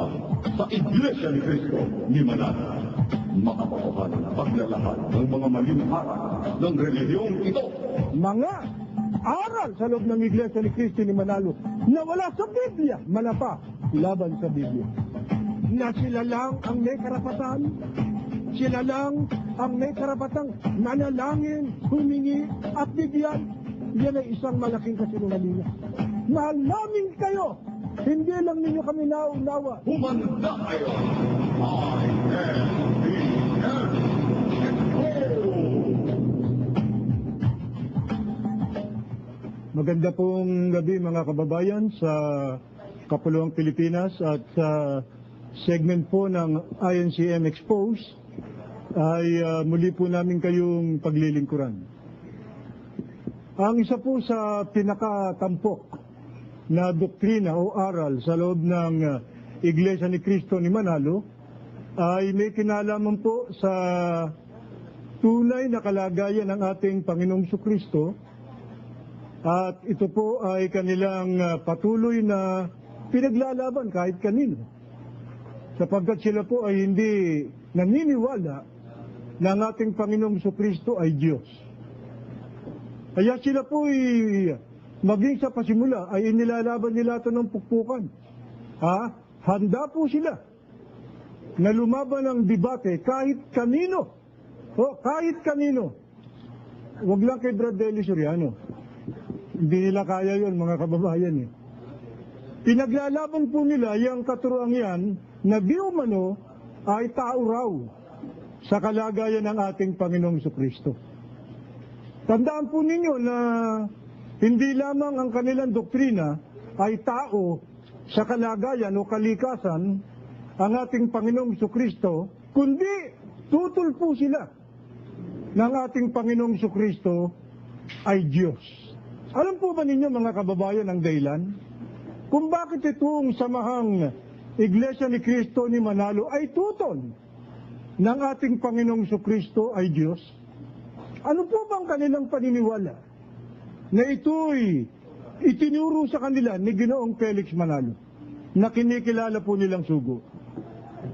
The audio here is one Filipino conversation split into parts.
ka sa Iglesia ni Cristo ni Manala. Makapasukan ang paglalahad ng mga maling harap ng relihiyong ito. mga aral sa loob ng Iglesia ni Cristo ni Manalo na wala sa Biblia, malapa laban sa Biblia. Na sila lang ang may karapatan, sila lang ang may karapatang manalangin, humingi at bigyan. Yan ay isang malaking kasinungalingan. Mahal kayo, hindi lang ninyo kami naunawa. Humanda kayo! I am the Maganda pong gabi mga kababayan sa Kapuluang Pilipinas at sa segment po ng INCM Expose ay ah, muli po namin kayong paglilingkuran. Ang isa po sa pinakatampok na doktrina o aral sa loob ng ah, Iglesia ni Cristo ni Manalo ay may kinalaman po sa tunay na kalagayan ng ating Panginoong Kristo at ito po ay kanilang ah, patuloy na pinaglalaban kahit kanino. Sapagkat sila po ay hindi naniniwala na ang ating Panginoong Kristo ay Diyos. Kaya sila po ay maging sa pasimula ay inilalaban nila ito ng pukpukan. Ha? Handa po sila na lumaban ng debate kahit kanino. O, kahit kanino. Huwag lang kay Brad Deli Soriano. Hindi nila kaya yon mga kababayan eh. Pinaglalaban po nila yung katuroang yan na di umano ay tao raw sa kalagayan ng ating Panginoong Kristo. Tandaan po ninyo na hindi lamang ang kanilang doktrina ay tao sa kalagayan o kalikasan ang ating Panginoong Kristo, kundi tutol po sila ng ating Panginoong Kristo ay Diyos. Alam po ba ninyo mga kababayan ang dahilan? Kung bakit itong samahang Iglesia ni Kristo ni Manalo ay tutol ng ating Panginoong Kristo ay Diyos? Ano po bang kanilang paniniwala na ito'y itinuro sa kanila ni Ginoong Felix Manalo na kinikilala po nilang sugo?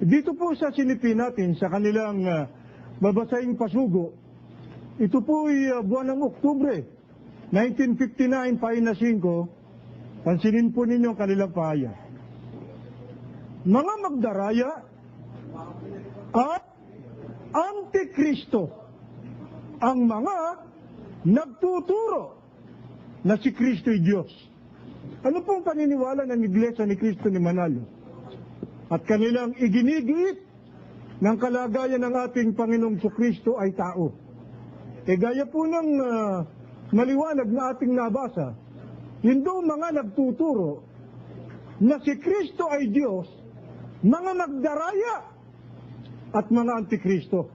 Dito po sa sinipin natin sa kanilang uh, babasaing pasugo, ito po ay uh, buwan ng Oktubre 1959, pahina 5, pansinin po ninyo ang kanilang pahaya. Mga magdaraya at antikristo ang mga nagtuturo na si Kristo'y Diyos. Ano pong paniniwala ng Iglesia ni Kristo ni Manalo? At kanilang iginigiit ng kalagayan ng ating Panginoong Kristo ay tao. E gaya po ng uh, maliwanag na ating nabasa, hindi mga nagtuturo na si Kristo ay Diyos, mga magdaraya at mga antikristo.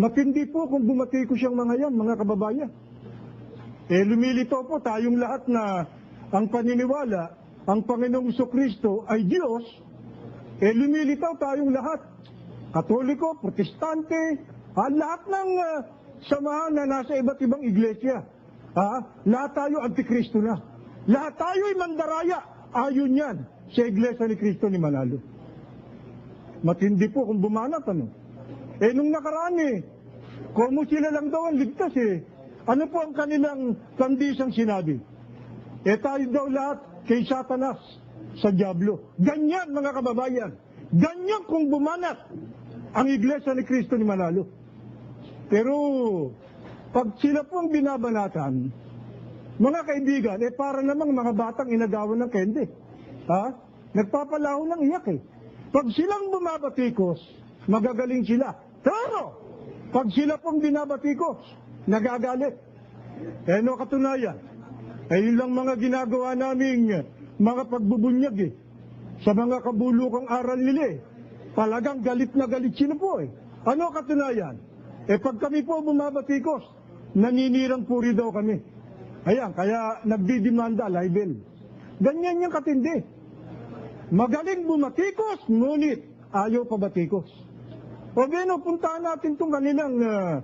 Matindi po kung bumati ko siyang mga yan, mga kababayan. Eh lumilito po tayong lahat na ang paniniwala, ang Panginoong Kristo ay Diyos, eh lumilitaw tayong lahat. Katoliko, Protestante, ah, lahat ng ah, samahan na nasa iba't ibang iglesia. Ha? Lahat tayo antikristo na. Lahat tayo ay mandaraya. Ayon yan sa iglesia ni Kristo ni Manalo. Matindi po kung bumanat ano. Eh nung nakaraan eh, kung sila lang daw ang ligtas eh, ano po ang kanilang kandisang sinabi? Eh tayo daw lahat kay Satanas sa Diablo. Ganyan mga kababayan. Ganyan kung bumanat ang iglesia ni Kristo ni Manalo. Pero pag sila pong binabanatan, mga kaibigan, eh para namang mga batang inagawan ng kende. Ha? Nagpapalaho ng iyak eh. Pag silang bumabatikos, magagaling sila. Pero, pag sila pong binabatikos, nagagalit. Eh no katunayan, eh yun mga ginagawa naming mga pagbubunyag eh. Sa mga kabulukang aral nila eh. Talagang galit na galit sila po eh. Ano katunayan? Eh pag kami po bumabatikos, naninirang puri daw kami. Ayan, kaya nagdidimanda, libel. Ganyan yung katindi. Magaling bumatikos, ngunit ayaw pabatikos. O beno, puntahan natin itong kanilang uh,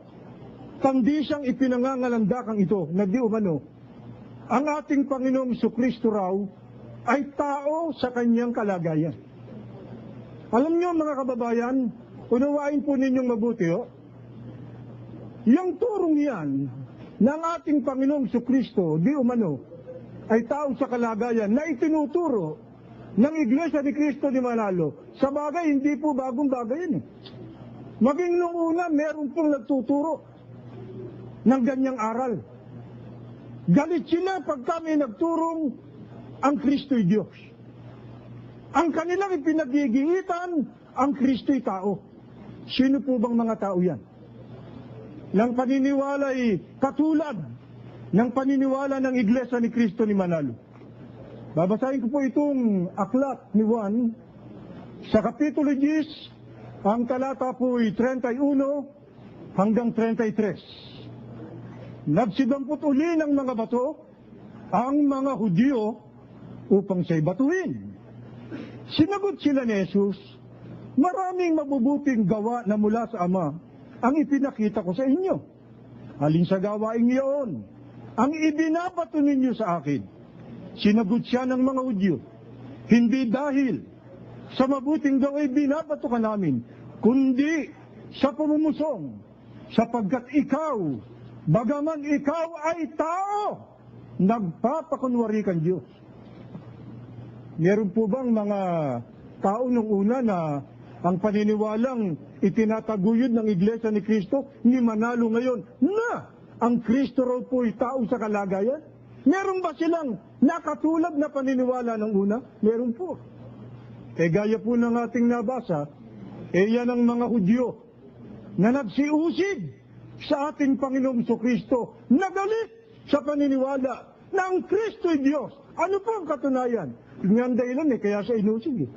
kandisang ipinangangalandakang ito, na di umano, ang ating Panginoong Sukristo raw ay tao sa kanyang kalagayan. Alam nyo mga kababayan, unawain po ninyong mabuti, oh. Yung turong yan ng ating Panginoong Kristo, di umano, ay tao sa kalagayan na itinuturo ng Iglesia ni Cristo ni Manalo. Sa bagay, hindi po bagong bagay yan eh. Maging nung una, meron pong nagtuturo ng ganyang aral. Galit sila pag kami nagturong ang Kristo'y Diyos. Ang kanilang ipinagigitan, ang Kristo'y tao. Sino po bang mga tao yan? Nang paniniwala ay katulad ng paniniwala ng Iglesia ni Kristo ni Manalo. Babasahin ko po itong aklat ni Juan sa Kapitulo 10, ang talata po ay 31 hanggang 33. Nagsidampot uli ng mga bato ang mga Hudyo upang siya'y batuhin. Sinagot sila ni Jesus, maraming mabubuting gawa na mula sa Ama ang ipinakita ko sa inyo. Alin sa gawaing iyon, ang ibinabato ninyo sa akin. Sinagot siya ng mga Hudyo, hindi dahil sa mabuting gaway binabato ka namin, kundi sa pumumusong, sapagkat ikaw, bagaman ikaw ay tao, nagpapakunwari kang Diyos. Meron po bang mga tao nung una na ang paniniwalang itinataguyod ng Iglesia ni Kristo, ni Manalo ngayon, na ang Kristo raw po ay tao sa kalagayan? Meron ba silang nakatulad na paniniwala ng una? Meron po. Eh gaya po ng ating nabasa, eh yan ang mga Hudyo na nagsiusid sa ating Panginoong Kristo, nagalit sa paniniwala na ang Kristo ay Diyos. Ano po ang katunayan? Yung dahilan eh, kaya siya inusid eh.